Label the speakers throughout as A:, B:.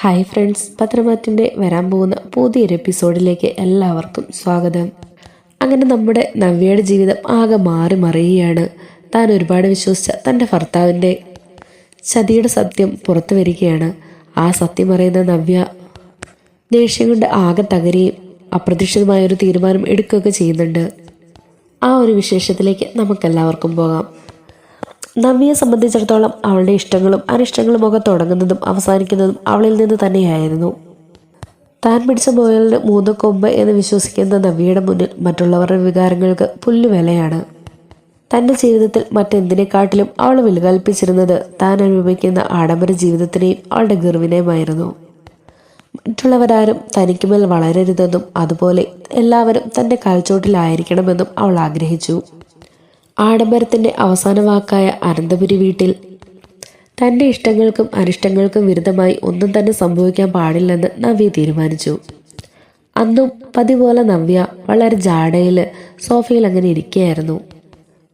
A: Hi friends പത്രമാറ്റിന്റെ വരാൻ പോകുന്ന പുതിയൊരു എപ്പിസോഡിലേക്ക് എല്ലാവർക്കും സ്വാഗതം. അങ്ങനെ നമ്മുടെ നവ്യയുടെ ജീവിതം ആകെ മാറി മറിയുകയാണ്. താൻ ഒരുപാട് വിശ്വസിച്ച തന്റെ ഭർത്താവിന്റെ ചതിയുടെ സത്യം പുറത്തു വരികയാണ്. ആ സത്യം അറിയുന്ന നവ്യ ദേഷ്യം കൊണ്ട് ആകെ തകരുകയും അപ്രതീക്ഷിതമായൊരു തീരുമാനം എടുക്കുകയൊക്കെ ചെയ്യുന്നുണ്ട്. ആ ഒരു വിശേഷത്തിലേക്ക് നമുക്കെല്ലാവർക്കും പോകാം. നവ്യയെ സംബന്ധിച്ചിടത്തോളം അവളുടെ ഇഷ്ടങ്ങളും അനിഷ്ടങ്ങളും ഒക്കെ തുടങ്ങുന്നതും അവസാനിക്കുന്നതും അവളിൽ നിന്ന് തന്നെയായിരുന്നു. താൻ പിടിച്ച മുയലിന് മൂന്ന് കൊമ്പ് എന്ന് വിശ്വസിക്കുന്ന നവ്യയുടെ മുന്നിൽ മറ്റുള്ളവരുടെ വികാരങ്ങൾക്ക് പുല്ലുവിലയാണ്. തന്റെ ജീവിതത്തിൽ മറ്റെന്തിനെക്കാട്ടിലും അവൾ വിലകൽപ്പിച്ചിരുന്നത് താൻ അനുഭവിക്കുന്ന ആഡംബര ജീവിതത്തിനെയും അവളുടെ ഗർവിനെയുമായിരുന്നു. മറ്റുള്ളവരാരും തനിക്കുമേൽ വളരരുതെന്നും അതുപോലെ എല്ലാവരും തന്റെ കാൽച്ചോട്ടിലായിരിക്കണമെന്നും അവൾ ആഗ്രഹിച്ചു. ആഡംബരത്തിന്റെ അവസാന വാക്കായ അനന്തപുരി വീട്ടിൽ തന്റെ ഇഷ്ടങ്ങൾക്കും അനിഷ്ടങ്ങൾക്കും വിരുദ്ധമായി ഒന്നും തന്നെ സംഭവിക്കാൻ പാടില്ലെന്ന് നവ്യ തീരുമാനിച്ചു. അന്നും പതിപോലെ നവ്യ വളരെ ജാടയിൽ സോഫയിൽ അങ്ങനെ ഇരിക്കുകയായിരുന്നു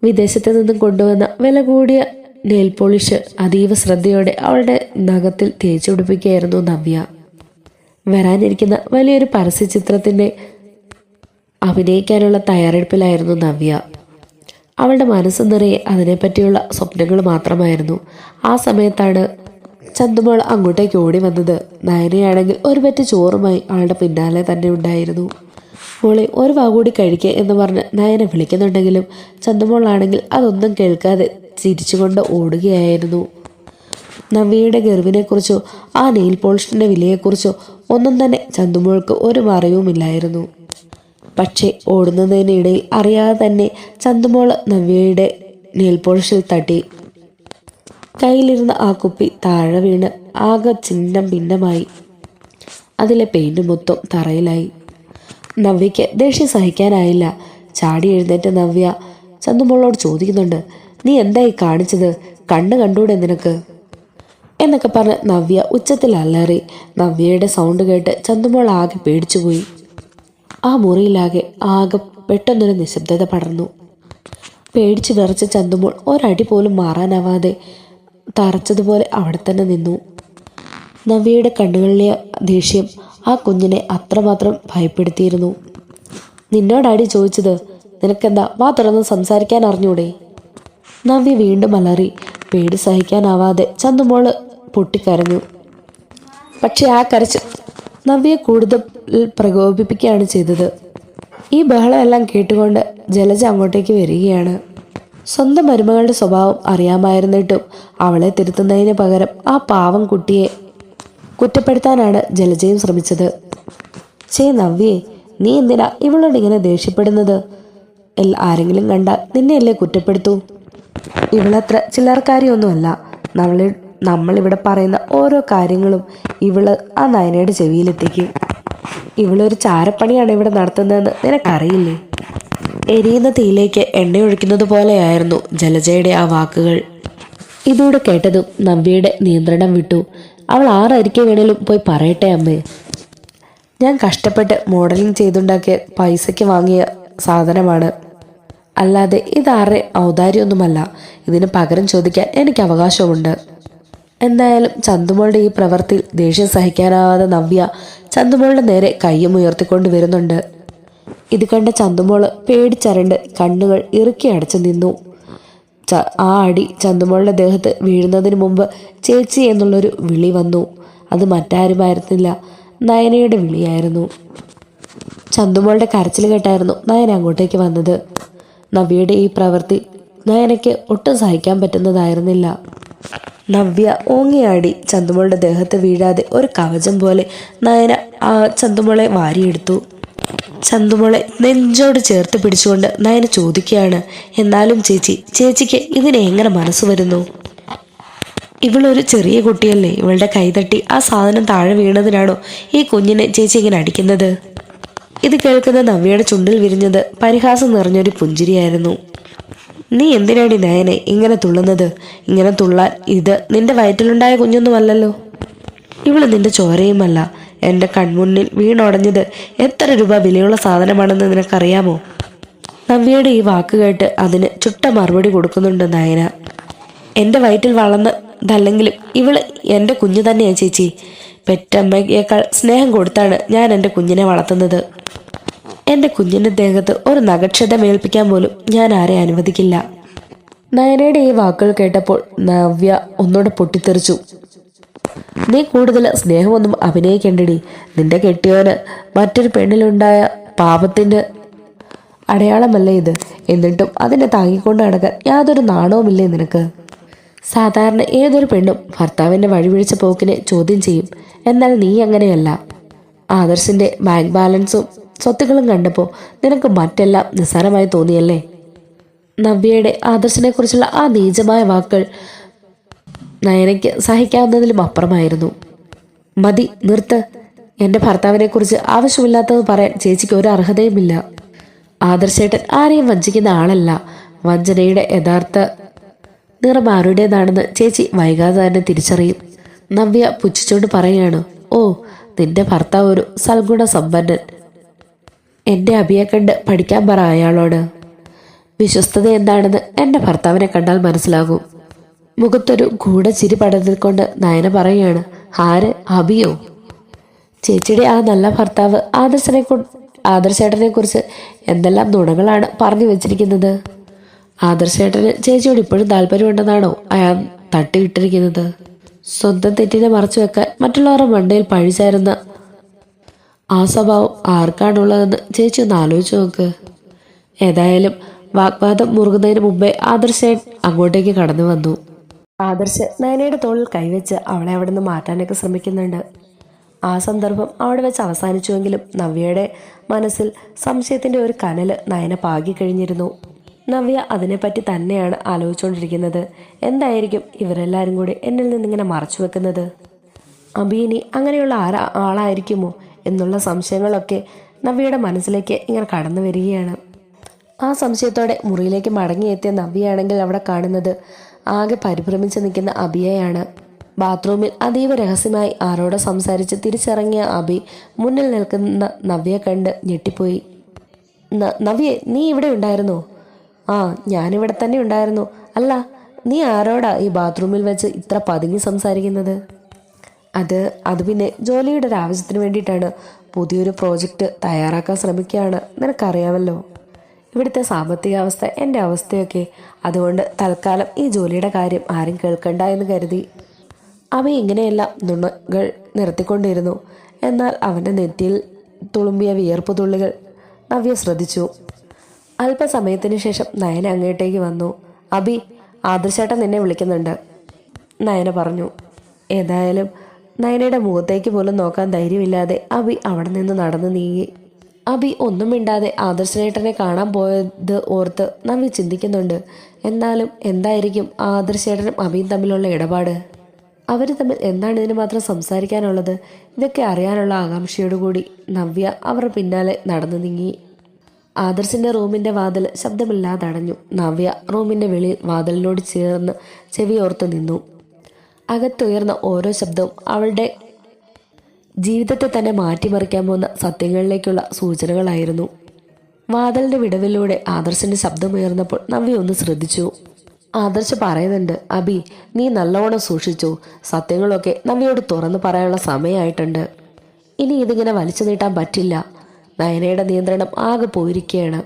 A: വിദേശത്ത് നിന്നും കൊണ്ടുവന്ന വില കൂടിയ നെയിൽ പോളിഷ് അതീവ ശ്രദ്ധയോടെ അവളുടെ നഖത്തിൽ തേച്ചു പിടിപ്പിക്കുകയായിരുന്നു നവ്യ. വരാനിരിക്കുന്ന വലിയൊരു പരസ്യചിത്രത്തിന്റെ അഭിനയിക്കാനുള്ള തയ്യാറെടുപ്പിലായിരുന്നു നവ്യ. അവളുടെ മനസ്സ് നിറയെ അതിനെപ്പറ്റിയുള്ള സ്വപ്നങ്ങൾ മാത്രമായിരുന്നു. ആ സമയത്താണ് ചന്തുമോൾ അങ്ങോട്ടേക്ക് ഓടി വന്നത്. നയനയാണെങ്കിൽ ഒരു പറ്റ് ചോറുമായി അവളുടെ പിന്നാലെ തന്നെ ഉണ്ടായിരുന്നു. മോളെ ഒരു വാ കൂടി കഴിക്കുക എന്ന് പറഞ്ഞ് നയനെ വിളിക്കുന്നുണ്ടെങ്കിലും ചന്തുമോളാണെങ്കിൽ അതൊന്നും കേൾക്കാതെ ചിരിച്ചുകൊണ്ട് ഓടുകയായിരുന്നു. നവ്യയുടെ ഗർവിനെക്കുറിച്ചോ ആ നെയിൽ പോളിഷിന്റെ വിലയെക്കുറിച്ചോ ഒന്നും തന്നെ ചന്തുമോൾക്ക് ഒരു മറിവുമില്ലായിരുന്നു പക്ഷേ ഓടുന്നതിനിടയിൽ അറിയാതെ തന്നെ ചന്തുമോൾ നവ്യയുടെ നെയിൽ പോളിഷിൽ തട്ടി. കയ്യിലിരുന്ന ആ കുപ്പി താഴെ വീണ് ആകെ ചിഹ്നം ഭിന്നമായി. അതിലെ പെയിന്റ് മൊത്തം തറയിലായി. നവ്യയ്ക്ക് ദേഷ്യം സഹിക്കാനായില്ല. ചാടി എഴുന്നേറ്റ നവ്യ ചന്തുമോളോട് ചോദിക്കുന്നുണ്ട് നീ എന്തായി കാണിച്ചത്? കണ്ണ് കണ്ടൂടെ നിനക്ക്? എന്നൊക്കെ പറഞ്ഞ് നവ്യ ഉച്ചത്തിൽ അലറി. നവ്യയുടെ സൗണ്ട് കേട്ട് ചന്തുമോൾ ആകെ പേടിച്ചുപോയി. ആ മുറിയിലാകെ ആകെ പെട്ടെന്നൊരു നിശബ്ദത പടർന്നു. പേടിച്ചു വിറച്ച ചന്തുമോൾ ഒരടി പോലും മാറാനാവാതെ തറച്ചതുപോലെ അവിടെ തന്നെ നിന്നു. നവ്യയുടെ കണ്ണുകളിലെ ദേഷ്യം ആ കുഞ്ഞിനെ അത്രമാത്രം ഭയപ്പെടുത്തിയിരുന്നു. നിന്നോടാടി ചോദിച്ചത് നിനക്കെന്താ? വാ തുറന്ന് സംസാരിക്കാൻ അറിഞ്ഞൂടെ? നവ്യ വീണ്ടും അലറി പേടി സഹിക്കാനാവാതെ ചന്തുമോൾ പൊട്ടിക്കരഞ്ഞു. പക്ഷെ ആ കരച്ച് നവ്യെ കൂടുതൽ പ്രകോപിപ്പിക്കുകയാണ് ചെയ്തത്. ഈ ബഹളമെല്ലാം കേട്ടുകൊണ്ട് ജലജ അങ്ങോട്ടേക്ക് വരികയാണ്. സ്വന്തം മരുമകളുടെ സ്വഭാവം അറിയാമായിരുന്നിട്ടും അവളെ തിരുത്തുന്നതിന് പകരം ആ പാവം കുട്ടിയെ കുറ്റപ്പെടുത്താനാണ് ജലജയും ശ്രമിച്ചത്. ചേ നവ്യേ നീ എന്തിനാ ഇവളോട് ഇങ്ങനെ ദേഷ്യപ്പെടുന്നത്? ആരെങ്കിലും കണ്ടാൽ നിന്നെയല്ലേ കുറ്റപ്പെടുത്തൂ? ഇവളത്ര ചില്ലറക്കാരിയൊന്നുമല്ല. നമ്മളെ നമ്മളിവിടെ പറയുന്ന ഓരോ കാര്യങ്ങളും ഇവൾ ആ നയനയുടെ ചെവിയിലെത്തിക്കും. ഇവളൊരു ചാരപ്പണിയാണ് ഇവിടെ നടത്തുന്നതെന്ന് നിനക്കറിയില്ലേ? എരിയുന്ന തീയിലേക്ക് എണ്ണയൊഴിക്കുന്നത് പോലെയായിരുന്നു ജലജയുടെ ആ വാക്കുകൾ. ഇതോടെ കേട്ടതും നവ്യയുടെ നിയന്ത്രണം വിട്ടു. അവൾ ആറായിരിക്കെ വേണേലും പോയി പറയട്ടെ അമ്മേ. ഞാൻ കഷ്ടപ്പെട്ട് മോഡലിംഗ് ചെയ്തുണ്ടാക്കിയ പൈസയ്ക്ക് വാങ്ങിയ സാധനമാണ്. അല്ലാതെ ഇതാരുടെ ഔദാര്യമൊന്നുമല്ല. ഇതിന് പകരം ചോദിക്കാൻ എനിക്ക് അവകാശമുണ്ട് എന്തായാലും ചന്തുമോളുടെ ഈ പ്രവൃത്തി ദേഷ്യം സഹിക്കാനാവാതെ നവ്യ ചന്തുമോളുടെ നേരെ കയ്യും ഉയർത്തിക്കൊണ്ട് വരുന്നുണ്ട്. ഇത് കണ്ട ചന്തുമോൾ പേടിച്ചരണ്ട് കണ്ണുകൾ ഇറുക്കി അടച്ചു നിന്നു. ആ അടി ചന്തുമോളുടെ ദേഹത്ത് വീഴുന്നതിന് മുമ്പ് ചേച്ചി എന്നുള്ളൊരു വിളി വന്നു. അത് മറ്റാരുമായിരുന്നില്ല. നയനയുടെ വിളിയായിരുന്നു. ചന്തുമോളുടെ കരച്ചിൽ കേട്ടായിരുന്നു നയന അങ്ങോട്ടേക്ക് വന്നത്. നവ്യയുടെ ഈ പ്രവൃത്തി നയനയ്ക്ക് ഒട്ടും സഹിക്കാൻ പറ്റുന്നതായിരുന്നില്ല. നവ്യ ഓങ്ങിയാടി ചന്തുമോളുടെ ദേഹത്ത് വീഴാതെ ഒരു കവചം പോലെ നയന ആ ചന്തുമോളെ വാരിയെടുത്തു. ചന്തുമോളെ നെഞ്ചോട് ചേർത്ത് പിടിച്ചുകൊണ്ട് നയന ചോദിക്കുകയാണ് എന്നാലും ചേച്ചി ചേച്ചിക്ക് ഇതിനെ എങ്ങനെ മനസ്സ് വരുന്നു? ഇവളൊരു ചെറിയ കുട്ടിയല്ലേ ഇവളുടെ കൈതട്ടി ആ സാധനം താഴെ വീണതിനാണോ ഈ കുഞ്ഞിനെ ചേച്ചി ഇങ്ങനെ അടിക്കുന്നത്? ഇത് കേൾക്കുന്ന നവ്യയുടെ ചുണ്ടിൽ വിരിഞ്ഞത് പരിഹാസം നിറഞ്ഞൊരു പുഞ്ചിരിയായിരുന്നു. നീ എന്തിനാടി നയനെ ഇങ്ങനെ തുള്ളുന്നത്? ഇങ്ങനെ തുള്ളാൻ ഇത് നിന്റെ വയറ്റിലുണ്ടായ കുഞ്ഞൊന്നുമല്ലല്ലോ. ഇവൾ നിന്റെ ചോരയുമല്ല. എന്റെ കൺമുന്നിൽ വീണുടഞ്ഞത് എത്ര രൂപ വിലയുള്ള സാധനമാണെന്ന് നിനക്കറിയാമോ? നവ്യയുടെ ഈ വാക്ക് കേട്ട് അതിന് ചുട്ട മറുപടി കൊടുക്കുന്നുണ്ട് നയന. എന്റെ വയറ്റിൽ വളർന്നതല്ലെങ്കിലും ഇവൾ എന്റെ കുഞ്ഞു തന്നെയാണ് ചേച്ചി. പെറ്റമ്മയേക്കാൾ സ്നേഹം കൊടുത്താണ് ഞാൻ എന്റെ കുഞ്ഞിനെ വളർത്തുന്നത്. എന്റെ കുഞ്ഞിന്റെ ദേഹത്ത് ഒരു നഗക്ഷതമേൽപ്പിക്കാൻ പോലും ഞാൻ ആരെ അനുവദിക്കില്ല. നയനയുടെ ഈ വാക്കുകൾ കേട്ടപ്പോൾ നവ്യ ഒന്നുകൂടെ പൊട്ടിത്തെറിച്ചു. നീ കൂടുതൽ സ്നേഹമൊന്നും അഭിനയിക്കേണ്ടടി. നിന്റെ കെട്ടിയോന് മറ്റൊരു പെണ്ണിലുണ്ടായ പാപത്തിന്റെ അടയാളമല്ല ഇത്? എന്നിട്ടും അതിനെ താങ്ങിക്കൊണ്ട് നടക്കാൻ യാതൊരു നാണവുമില്ലേ നിനക്ക്? സാധാരണ ഏതൊരു പെണ്ണും ഭർത്താവിന്റെ വഴിപിഴിച്ച പോക്കിനെ ചോദ്യം ചെയ്യും. എന്നാൽ നീ അങ്ങനെയല്ല. ആദർശിന്റെ ബാങ്ക് ബാലൻസും സ്വത്തുക്കളും കണ്ടപ്പോൾ നിനക്ക് മറ്റെല്ലാം നിസ്സാരമായി തോന്നിയല്ലേ? നവ്യയുടെ ആദർശനെക്കുറിച്ചുള്ള ആ നീചമായ വാക്കുകൾ നയനയ്ക്ക് സഹിക്കാവുന്നതിലും അപ്പുറമായിരുന്നു. മതി നിർത്ത്. എന്റെ ഭർത്താവിനെക്കുറിച്ച് ആവശ്യമില്ലാത്തത് പറയാൻ ചേച്ചിക്ക് ഒരു അർഹതയുമില്ല. ആദർശേട്ടൻ ആരെയും വഞ്ചിക്കുന്ന ആളല്ല. വഞ്ചനയുടെ യഥാർത്ഥ നിറം ആരുടേതാണെന്ന് ചേച്ചി വൈകാതെ തന്നെ തിരിച്ചറിയും. നവ്യ പുച്ഛിച്ചുകൊണ്ട് പറയുകയാണ് ഓ നിന്റെ ഭർത്താവ് ഒരു സൽഗുണ സമ്പന്നൻ എന്റെ അഭിയെ കണ്ട് പഠിക്കാൻ പറ അയാളോട്. വിശ്വസ്തത എന്താണെന്ന് എന്റെ ഭർത്താവിനെ കണ്ടാൽ മനസ്സിലാകും. മുഖത്തൊരു ഗൂഢചിരി പടർത്തിക്കൊണ്ട് നയന പറയുകയാണ് ആര്? അഭിയോ ചേച്ചിയുടെ ആ നല്ല ഭർത്താവ് ആദർശനെ ആദർശേട്ടനെ കുറിച്ച് എന്തെല്ലാം നുണകളാണ് പറഞ്ഞു വെച്ചിരിക്കുന്നത്? ആദർശേട്ടന് ചേച്ചിയോട് ഇപ്പോഴും താല്പര്യമുണ്ടെന്നാണോ അയാൾ തട്ടിയിട്ടിരിക്കുന്നത്? സ്വന്തം തെറ്റിനെ മറച്ചു വെക്കാൻ മറ്റുള്ളവരുടെ മണ്ടയിൽ പഴിചാരുന്ന ആ സ്വഭാവം ആർക്കാണുള്ളതെന്ന് ചേച്ചി ഒന്ന് ആലോചിച്ച് നോക്ക്. ഏതായാലും വാഗ്വാദം മുറുകുന്നതിന് മുമ്പേ ആദർശൻ അങ്ങോട്ടേക്ക് കടന്നു വന്നു. ആദർശ് നയനയുടെ തോളിൽ കൈവച്ച് അവളെ അവിടെ നിന്ന് മാറ്റാനൊക്കെ ശ്രമിക്കുന്നുണ്ട്. ആ സന്ദർഭം അവിടെ വെച്ച് അവസാനിച്ചുവെങ്കിലും നവ്യയുടെ മനസ്സിൽ സംശയത്തിന്റെ ഒരു കനൽ നയന പാകി കഴിഞ്ഞിരുന്നു. നവ്യ അതിനെപ്പറ്റി തന്നെയാണ് ആലോചിച്ചുകൊണ്ടിരിക്കുന്നത്. എന്തായിരിക്കും ഇവരെല്ലാവരും കൂടി എന്നിൽ നിന്നിങ്ങനെ മറച്ചു വെക്കുന്നത് അബീനി അങ്ങനെയുള്ള ആരാ ആളായിരിക്കുമോ എന്നുള്ള സംശയങ്ങളൊക്കെ നവ്യയുടെ മനസ്സിലേക്ക് ഇങ്ങനെ കടന്നു വരികയാണ്. ആ സംശയത്തോടെ മുറിയിലേക്ക് മടങ്ങിയെത്തിയ നവ്യയാണെങ്കിൽ അവിടെ കാണുന്നത് ആകെ പരിഭ്രമിച്ച് നിൽക്കുന്ന അബിയയാണ്. ബാത്റൂമിൽ അതീവ രഹസ്യമായി ആരോട് സംസാരിച്ച് തിരിച്ചിറങ്ങിയ അബി മുന്നിൽ നിൽക്കുന്ന നവ്യ കണ്ട് ഞെട്ടിപ്പോയി. നവ്യെ നീ ഇവിടെ ഉണ്ടായിരുന്നോ? ആ ഞാനിവിടെ തന്നെ ഉണ്ടായിരുന്നു. അല്ല നീ ആരോടാ ഈ ബാത്റൂമിൽ വെച്ച് ഇത്ര പതുങ്ങി സംസാരിക്കുന്നത്? അത് അത് പിന്നെ ജോലിയുടെ ഒരു ആവശ്യത്തിന് വേണ്ടിയിട്ടാണ് പുതിയൊരു പ്രോജക്റ്റ് തയ്യാറാക്കാൻ ശ്രമിക്കുകയാണ്. നിനക്കറിയാമല്ലോ. ഇവിടുത്തെ സാമ്പത്തിക അവസ്ഥ എന്റെ അവസ്ഥയൊക്കെ. അതുകൊണ്ട് തൽക്കാലം ഈ ജോലിയുടെ കാര്യം ആരും കേൾക്കണ്ട എന്ന് കരുതി. അവ ഇങ്ങനെയെല്ലാം നുണകൾ നിർത്തിക്കൊണ്ടിരുന്നു. എന്നാൽ അവന്റെ നെറ്റിയിൽ തുളുമ്പിയ വിയർപ്പ് തുള്ളികൾ നവ്യ ശ്രദ്ധിച്ചു. അല്പസമയത്തിന് ശേഷം നയന അങ്ങോട്ടേക്ക് വന്നു. അബി ആദർശേട്ടൻ നിന്നെ വിളിക്കുന്നുണ്ട് നയന പറഞ്ഞു. ഏതായാലും നയനയുടെ മുഖത്തേക്ക് പോലും നോക്കാൻ ധൈര്യമില്ലാതെ അബി അവിടെ നിന്ന് നടന്നു നീങ്ങി. അബി ഒന്നും മിണ്ടാതെ ആദർശേട്ടനെ കാണാൻ പോയത് ഓർത്ത് നവ്യ ചിന്തിക്കുന്നുണ്ട്. എന്നാലും എന്തായിരിക്കും ആദർശേട്ടനും അബിയും തമ്മിലുള്ള ഇടപാട്? അവർ തമ്മിൽ എന്താണ് ഇതിന് മാത്രം സംസാരിക്കാനുള്ളത്? ഇതൊക്കെ അറിയാനുള്ള ആകാംക്ഷയോടുകൂടി നവ്യ അവരുടെ പിന്നാലെ നടന്നു നീങ്ങി. ആദർശിന്റെ റൂമിന്റെ വാതിൽ ശബ്ദമില്ലാതെ അടഞ്ഞു. നവ്യ റൂമിന്റെ വെളിയിൽ വാതിലിനോട് ചേർന്ന് ചെവിയോർത്ത് നിന്നു. അകത്തുയർന്ന ഓരോ ശബ്ദവും അവളുടെ ജീവിതത്തെ തന്നെ മാറ്റിമറിക്കാൻ പോകുന്ന സത്യങ്ങളിലേക്കുള്ള സൂചനകളായിരുന്നു. വാതലിന്റെ വിടവിലൂടെ ആദർശിന്റെ ശബ്ദമുയർന്നപ്പോൾ നവ്യ ഒന്ന് ശ്രദ്ധിച്ചു. ആദർശ് പറയുന്നുണ്ട് അബി നീ നല്ലവണ്ണം സൂക്ഷിച്ചു. സത്യങ്ങളൊക്കെ നവ്യയോട് തുറന്നു പറയാനുള്ള സമയമായിട്ടുണ്ട്. ഇനി ഇതിങ്ങനെ വലിച്ചു നീട്ടാൻ പറ്റില്ല. നയനയുടെ നിയന്ത്രണം ആകെ പോയിരിക്കുകയാണ്.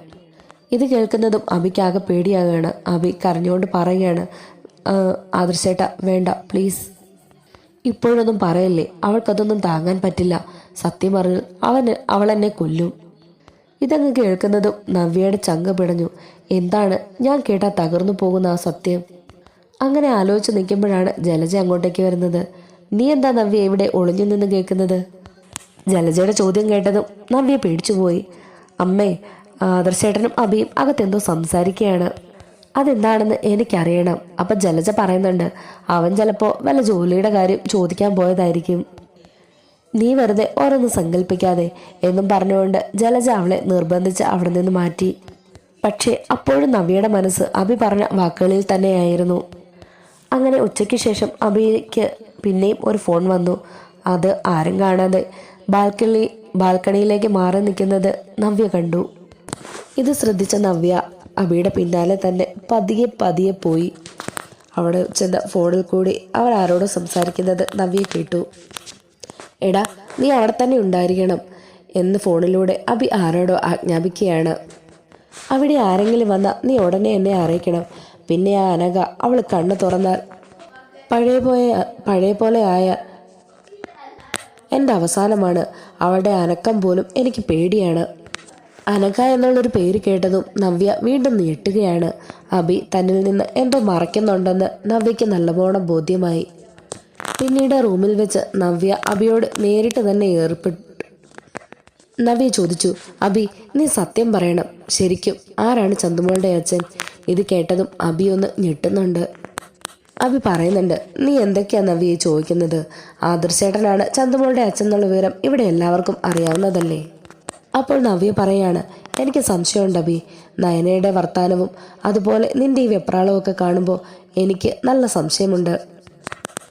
A: ഇത് കേൾക്കുന്നതും അബിക്കാകെ പേടിയാകുകയാണ്. അബി കരഞ്ഞുകൊണ്ട് പറയുകയാണ് "ആ, ആദർശേട്ട വേണ്ട പ്ലീസ് ഇപ്പോഴൊന്നും പറയല്ലേ? അവൾക്കതൊന്നും താങ്ങാൻ പറ്റില്ല. സത്യം പറഞ്ഞു അവന് അവൾ എന്നെ കൊല്ലും. ഇതങ്ങ് കേൾക്കുന്നതും നവ്യയുടെ ചങ്ക പിടഞ്ഞു. എന്താണ്? ഞാൻ കേട്ടാ തകർന്നു പോകുന്ന ആ സത്യം. അങ്ങനെ ആലോചിച്ച് നിൽക്കുമ്പോഴാണ് ജലജ അങ്ങോട്ടേക്ക് വരുന്നത്. നീ എന്താ നവ്യ ഇവിടെ ഒളിഞ്ഞു നിന്ന് കേൾക്കുന്നത്? ജലജയുടെ ചോദ്യം കേട്ടതും നവ്യ പേടിച്ചുപോയി. അമ്മേ ആദർശേട്ടനും അഭിയും അകത്തെന്തോ സംസാരിക്കുകയാണ്. അതെന്താണെന്ന് എനിക്കറിയണം. അപ്പൊ ജലജ പറയുന്നുണ്ട് അവൻ ചിലപ്പോ വല്ല ജോലിയുടെ കാര്യം ചോദിക്കാൻ പോയതായിരിക്കും. നീ വെറുതെ ഓരോന്ന് സങ്കല്പിക്കാതെ എന്നും പറഞ്ഞുകൊണ്ട് ജലജ അവളെ നിർബന്ധിച്ച് അവിടെ നിന്ന് മാറ്റി. പക്ഷേ അപ്പോഴും നവ്യയുടെ മനസ്സ് അഭി പറഞ്ഞ വാക്കുകളിൽ തന്നെയായിരുന്നു. അങ്ങനെ ഉച്ചയ്ക്ക് ശേഷം അഭിക്ക് പിന്നെയും ഒരു ഫോൺ വന്നു. അത് ആരും കാണാതെ ബാൽക്കണി ബാൽക്കണിയിലേക്ക് മാറി നിൽക്കുന്നത് നവ്യ കണ്ടു. ഇത് ശ്രദ്ധിച്ച നവ്യ അബിയുടെ പിന്നാലെ തന്നെ പതിയെ പതിയെ പോയി. അവിടെ ചെന്ന ഫോണിൽ കൂടി അവർ ആരോടും സംസാരിക്കുന്നത് നവ്യ കേട്ടു. എടാ നീ അവിടെ തന്നെ ഉണ്ടായിരിക്കണം എന്ന് ഫോണിലൂടെ അഭി ആരോടോ ആജ്ഞാപിക്കുകയാണ്. അവിടെ ആരെങ്കിലും വന്നാൽ നീ ഉടനെ എന്നെ അറിയിക്കണം. പിന്നെ ആ അനഘ അവൾ കണ്ണു തുറന്നാൽ പഴയ പോയ പഴയ പോലെ ആയ എന്റെ അവസാനമാണ്. അവളുടെ അനക്കം പോലും എനിക്ക് പേടിയാണ്. അനഘ എന്നുള്ളൊരു പേര് കേട്ടതും നവ്യ വീണ്ടും ഞെട്ടുകയാണ്. അബി തന്നിൽ നിന്ന് എന്തോ മറയ്ക്കുന്നുണ്ടെന്ന് നവ്യയ്ക്ക് നല്ലവണ്ണം ബോധ്യമായി. പിന്നീട് റൂമിൽ വെച്ച് നവ്യ അബിയോട് നേരിട്ട് തന്നെ ഏർപ്പെട്ടു. നവ്യ ചോദിച്ചു അബി നീ സത്യം പറയണം. ശരിക്കും ആരാണ് ചന്തുമോളുടെ അച്ഛൻ? ഇത് കേട്ടതും അബി ഒന്ന് ഞെട്ടുന്നുണ്ട്. അബി പറയുന്നുണ്ട് നീ എന്തൊക്കെയാണ് നവ്യെ ചോദിക്കുന്നത്? ആദർശേട്ടനാണ് ചന്തുമോളുടെ അച്ഛൻ എന്നുള്ള വിവരം ഇവിടെ എല്ലാവർക്കും അറിയാവുന്നതല്ലേ? അപ്പോൾ നവ്യ പറയാണ് എനിക്ക് സംശയമുണ്ട് അബി നയനയുടെ വർത്താനവും അതുപോലെ നിന്റെ ഈ വെപ്രാളവും ഒക്കെ കാണുമ്പോൾ എനിക്ക് നല്ല സംശയമുണ്ട്.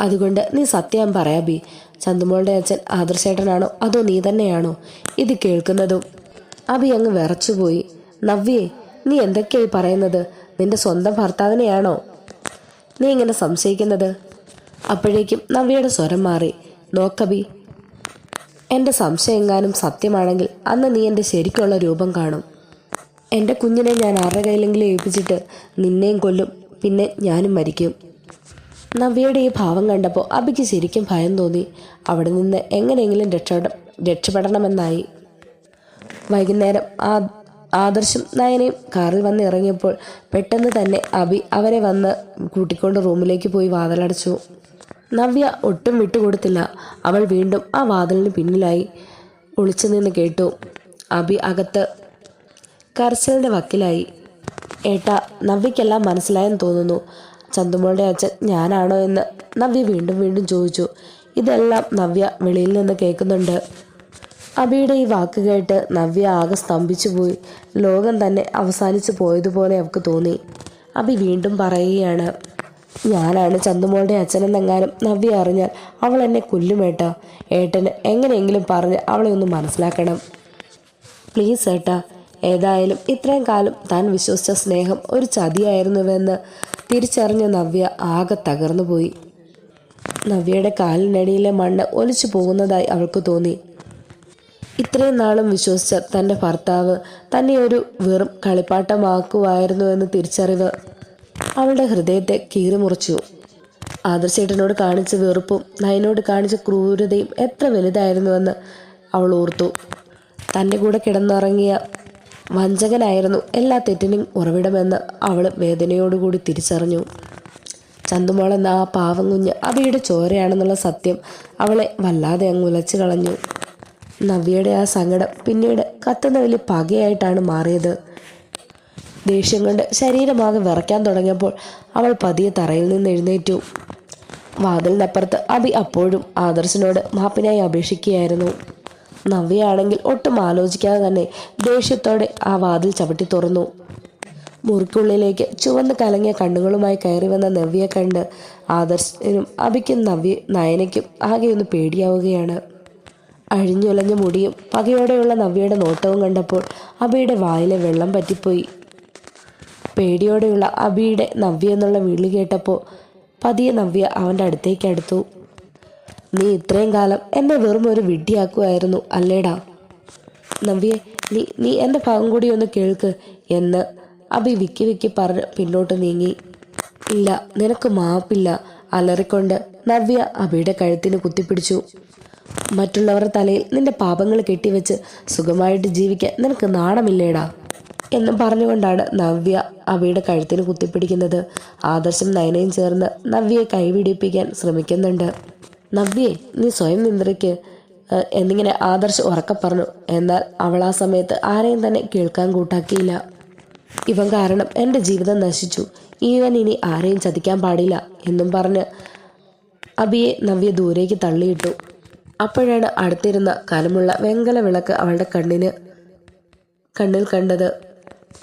A: അതുകൊണ്ട് നീ സത്യം പറയാ ബി ചന്തുമോളുടെ അച്ഛൻ ആദർശേട്ടനാണോ അതോ നീ തന്നെയാണോ? ഇത് കേൾക്കുന്നതും. അബി അങ്ങ് വിറച്ചുപോയി. നവ്യേ നീ എന്തൊക്കെയായി പറയുന്നത്? നിന്റെ സ്വന്തം ഭർത്താവിനെയാണോ നീ ഇങ്ങനെ സംശയിക്കുന്നത്? അപ്പോഴേക്കും നവ്യയുടെ സ്വരം മാറി. നോക്കബി എന്റെ സംശയം എങ്ങാനും സത്യമാണെങ്കിൽ അന്ന് നീ എന്റെ ശരിക്കുള്ള രൂപം കാണും. എന്റെ കുഞ്ഞിനെ ഞാൻ ആരുടെ കയ്യിലെങ്കിലും ഏൽപ്പിച്ചിട്ട് നിന്നെയും കൊല്ലും പിന്നെ ഞാനും മരിക്കും. നവ്യയുടെ ഈ ഭാവം കണ്ടപ്പോൾ അബിക്ക് ശരിക്കും ഭയം തോന്നി. അവിടെ നിന്ന് എങ്ങനെയെങ്കിലും രക്ഷപ്പെട രക്ഷപ്പെടണമെന്നായി. വൈകുന്നേരം ആ ആദർശും നയനയും കാറിൽ വന്ന് ഇറങ്ങിയപ്പോൾ പെട്ടെന്ന് തന്നെ അബി അവരെ വന്ന് കൂട്ടിക്കൊണ്ട് റൂമിലേക്ക് പോയി വാതിലടച്ചു. നവ്യ ഒട്ടും വിട്ടുകൊടുത്തില്ല. അവൾ വീണ്ടും ആ വാതിലിന് പിന്നിലായി ഒളിച്ചു നിന്ന് കേട്ടു. അബി അകത്ത് കരച്ചിലിന്റെ വക്കിലായി. ഏട്ടാ നവ്യക്കെല്ലാം മനസ്സിലായെന്ന് തോന്നുന്നു. ചന്തുമോളുടെ അച്ഛൻ ഞാനാണോ എന്ന് നവ്യ വീണ്ടും വീണ്ടും ചോദിച്ചു. ഇതെല്ലാം നവ്യ വെളിയിൽ നിന്ന് കേൾക്കുന്നുണ്ട്. അബിയുടെ ഈ വാക്ക് കേട്ട് നവ്യ ആകെ സ്തംഭിച്ചു പോയി ലോകം തന്നെ അവസാനിച്ചു പോയതുപോലെ അവൾക്ക് തോന്നി. അബി വീണ്ടും പറയുകയാണ്. ഞാനാണ് ചന്തുമോളുടെ അച്ഛനെന്നെങ്ങാനും നവ്യ അറിഞ്ഞാൽ അവൾ എന്നെ കൊല്ലുമേട്ട ഏട്ടന് എങ്ങനെയെങ്കിലും പറഞ്ഞ് അവളെ ഒന്ന് മനസ്സിലാക്കണം. പ്ലീസ് ഏട്ടാ ഏതായാലും ഇത്രയും കാലം താൻ വിശ്വസിച്ച സ്നേഹം ഒരു ചതിയായിരുന്നുവെന്ന് തിരിച്ചറിഞ്ഞ നവ്യ ആകെ തകർന്നുപോയി നവ്യയുടെ കാലിനടിയിലെ മണ്ണ് ഒലിച്ചു പോകുന്നതായി അവൾക്ക് തോന്നി. ഇത്രയും നാളും വിശ്വസിച്ച തന്റെ ഭർത്താവ് തന്നെ ഒരു വെറും കളിപ്പാട്ടമാക്കുമായിരുന്നുവെന്ന് തിരിച്ചറിവ്. അവളുടെ ഹൃദയത്തെ കീറിമുറിച്ചു ആദർശേട്ടനോട് കാണിച്ച വെറുപ്പും നയനോട് കാണിച്ച ക്രൂരതയും എത്ര വലുതായിരുന്നുവെന്ന് അവൾ ഓർത്തു. തന്റെ കൂടെ കിടന്നുറങ്ങിയ വഞ്ചകനായിരുന്നു എല്ലാ തെറ്റിനും ഉറവിടമെന്ന് അവൾ വേദനയോടുകൂടി തിരിച്ചറിഞ്ഞു. ചന്തുമോൾ എന്ന ആ പാവം കുഞ്ഞ് അവയുടെ ചോരയാണെന്നുള്ള സത്യം അവളെ വല്ലാതെ അങ്ങ് ഉലച്ചു കളഞ്ഞു. നവ്യയുടെ ആ സങ്കടം പിന്നീട് കത്തുന്ന വലിയ പകയായിട്ടാണ് മാറിയത്. ദേഷ്യം കൊണ്ട് ശരീരമാകെ വിറയ്ക്കാൻ തുടങ്ങിയപ്പോൾ അവൾ പതിയെ തറയിൽ നിന്ന് എഴുന്നേറ്റു. വാതിലിനപ്പുറത്ത് അബി അപ്പോഴും ആദർശനോട് മാപ്പിനായി അപേക്ഷിക്കുകയായിരുന്നു. നവ്യയാണെങ്കിൽ ഒട്ടും ആലോചിക്കാതെ തന്നെ ദേഷ്യത്തോടെ ആ വാതിൽ ചവിട്ടി തുറന്നു. മുറിക്കുള്ളിലേക്ക് ചുവന്ന് കലങ്ങിയ കണ്ണുകളുമായി കയറി വന്ന നവ്യയെ കണ്ട് ആദർശനും അബിക്കും നവ്യ നയനയ്ക്കും ആകെയൊന്ന് പേടിയാവുകയാണ്. അഴിഞ്ഞുലഞ്ഞ മുടിയും പകയോടെയുള്ള നവ്യയുടെ നോട്ടവും കണ്ടപ്പോൾ അബിയുടെ വായിലെ വെള്ളം പറ്റിപ്പോയി. പേടിയോടെയുള്ള അബിയുടെ നവ്യ എന്നുള്ള വിളി കേട്ടപ്പോൾ പതിയെ നവ്യ അവന്റെ അടുത്തേക്ക് അടുത്തു. നീ ഇത്രയും കാലം എന്നെ വെറും ഒരു വിഡ്ഢിയാക്കുമായിരുന്നു അല്ലേടാ? നവ്യ നീ നീ എന്റെ ഭാഗം കൂടി ഒന്ന് കേൾക്ക് എന്ന് അബി വിക്കി വിക്കി പറഞ്ഞ് പിന്നോട്ട് നീങ്ങി. ഇല്ല നിനക്ക് മാപ്പില്ല അലറിക്കൊണ്ട് നവ്യ അബിയുടെ കഴുത്തിന് കുത്തിപ്പിടിച്ചു. മറ്റുള്ളവരുടെ തലയിൽ നിന്റെ പാപങ്ങൾ കെട്ടിവെച്ച് സുഖമായിട്ട് ജീവിക്കാൻ നിനക്ക് നാണമില്ലേടാ? എന്ന് പറഞ്ഞുകൊണ്ടാണ് നവ്യ അവയുടെ കഴുത്തിന് കുത്തിപ്പിടിക്കുന്നത്. ആദർശം നയനയും ചേർന്ന് നവ്യയെ കൈവിടിപ്പിക്കാൻ ശ്രമിക്കുന്നുണ്ട്. നവ്യേ നീ സ്വയം നിന്ദ്രയ്ക്ക് എന്നിങ്ങനെ ആദർശ് ഉറക്കെ പറഞ്ഞു. എന്നാൽ അവൾ ആ സമയത്ത് ആരെയും തന്നെ കേൾക്കാൻ കൂട്ടാക്കിയില്ല. ഇവൻ കാരണം എന്റെ ജീവിതം നശിച്ചു. ഇവൻ ഇനി ആരെയും ചതിക്കാൻ പാടില്ല എന്നും പറഞ്ഞ് അബിയെ നവ്യ ദൂരേക്ക് തള്ളിയിട്ടു. അപ്പോഴാണ് അടുത്തിരുന്ന കനമുള്ള വെങ്കല വിളക്ക് അവളുടെ കണ്ണിന് കണ്ണിൽ കണ്ടത്.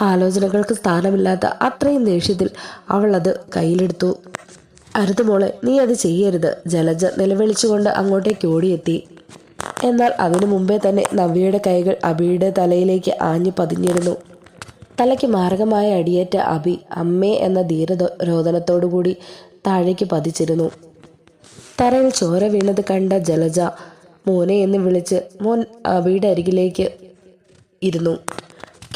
A: ആലോചനകൾക്ക് സ്ഥാനമില്ലാത്ത അത്രയും ദേഷ്യത്തിൽ അവൾ അത് കയ്യിലെടുത്തു. അരുത് മോളെ നീ അത് ചെയ്യരുത് ജലജ നിലവിളിച്ചുകൊണ്ട് അങ്ങോട്ടേക്ക് ഓടിയെത്തി. എന്നാൽ അതിനു മുമ്പേ തന്നെ നവ്യയുടെ കൈകൾ അബിയുടെ തലയിലേക്ക് ആഞ്ഞു പതിഞ്ഞിരുന്നു. തലയ്ക്ക് മാരകമായ അടിയേറ്റ അബി അമ്മേ എന്ന ധീരരോധനത്തോടുകൂടി താഴേക്ക് പതിച്ചിരുന്നു. തറയിൽ ചോര വീണത് കണ്ട ജലജ മോനെ എന്ന് വിളിച്ച് മോൻ അബിയുടെ അരികിലേക്ക് ഇരുന്നു.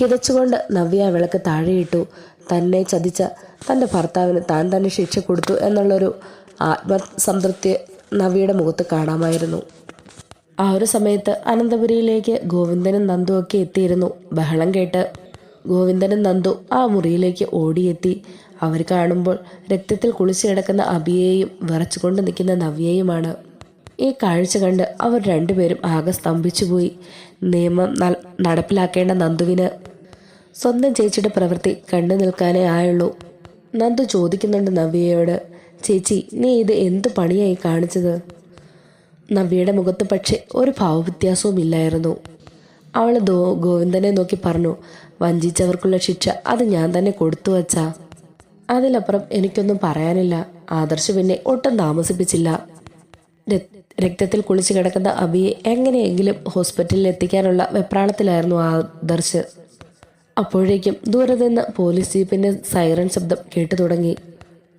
A: കിതച്ചുകൊണ്ട് നവ്യ വിളക്ക് താഴെയിട്ടു. തന്നെ ചതിച്ച തന്റെ ഭർത്താവിന് താൻ തന്നെ ശിക്ഷ കൊടുത്തു എന്നുള്ളൊരു ആത്മസംതൃപ്തി നവ്യയുടെ മുഖത്ത് കാണാമായിരുന്നു. ആ ഒരു സമയത്ത് അനന്തപുരിയിലേക്ക് ഗോവിന്ദനും നന്ദു ഒക്കെ എത്തിയിരുന്നു. ബഹളം കേട്ട് ഗോവിന്ദനും നന്ദു ആ മുറിയിലേക്ക് ഓടിയെത്തി. അവർ കാണുമ്പോൾ രക്തത്തിൽ കുളിച്ചു കിടക്കുന്ന അബിയെയും വിറച്ചുകൊണ്ട് നിൽക്കുന്ന നവ്യയുമാണ്. ഈ കാഴ്ച കണ്ട് അവർ രണ്ടുപേരും ആകെ സ്തംഭിച്ചുപോയി. നിയമം നടപ്പിലാക്കേണ്ട നന്ദുവിന് സ്വന്തം ചേച്ചിയുടെ പ്രവൃത്തി കണ്ടു നിൽക്കാനേ ആയുള്ളൂ. നന്ദു ചോദിക്കുന്നുണ്ട് നവ്യയോട് ചേച്ചി നീ ഇത് എന്ത് പണിയായി കാണിച്ചത്? നവ്യയുടെ മുഖത്ത് പക്ഷേ ഒരു ഭാവവ്യത്യാസവും ഇല്ലായിരുന്നു. അവൾ ദോ ഗോവിന്ദനെ നോക്കി പറഞ്ഞു വഞ്ചിച്ചവർക്കുള്ള ശിക്ഷ അത് ഞാൻ തന്നെ കൊടുത്തു വച്ചാ. അതിലപ്പുറം എനിക്കൊന്നും പറയാനില്ല. ആദർശ് പിന്നെ ഒട്ടും താമസിപ്പിച്ചില്ല. രക്തത്തിൽ കുളിച്ചു കിടക്കുന്ന അബിയെ എങ്ങനെയെങ്കിലും ഹോസ്പിറ്റലിൽ എത്തിക്കാനുള്ള വെപ്രാളത്തിലായിരുന്നു ആദർശ്. അപ്പോഴേക്കും ദൂരെ നിന്ന് പോലീസ് ജീപ്പിന്റെ സൈറൻ ശബ്ദം കേട്ടു തുടങ്ങി.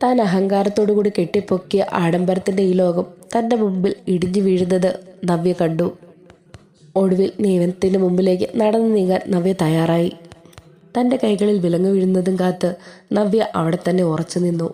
A: താൻ അഹങ്കാരത്തോടുകൂടി കെട്ടിപ്പൊക്കിയ ആഡംബരത്തിന്റെ ഈ ലോകം തന്റെ മുമ്പിൽ ഇടിഞ്ഞു വീഴുന്നത് നവ്യ കണ്ടു. ഒടുവിൽ നിയമത്തിന്റെ മുമ്പിലേക്ക് നടന്നു നീങ്ങാൻ നവ്യ തയ്യാറായി. തന്റെ കൈകളിൽ വിലങ്ങു വീഴുന്നതും കാത്ത് നവ്യ അവിടെ തന്നെ ഉറച്ചു നിന്നു.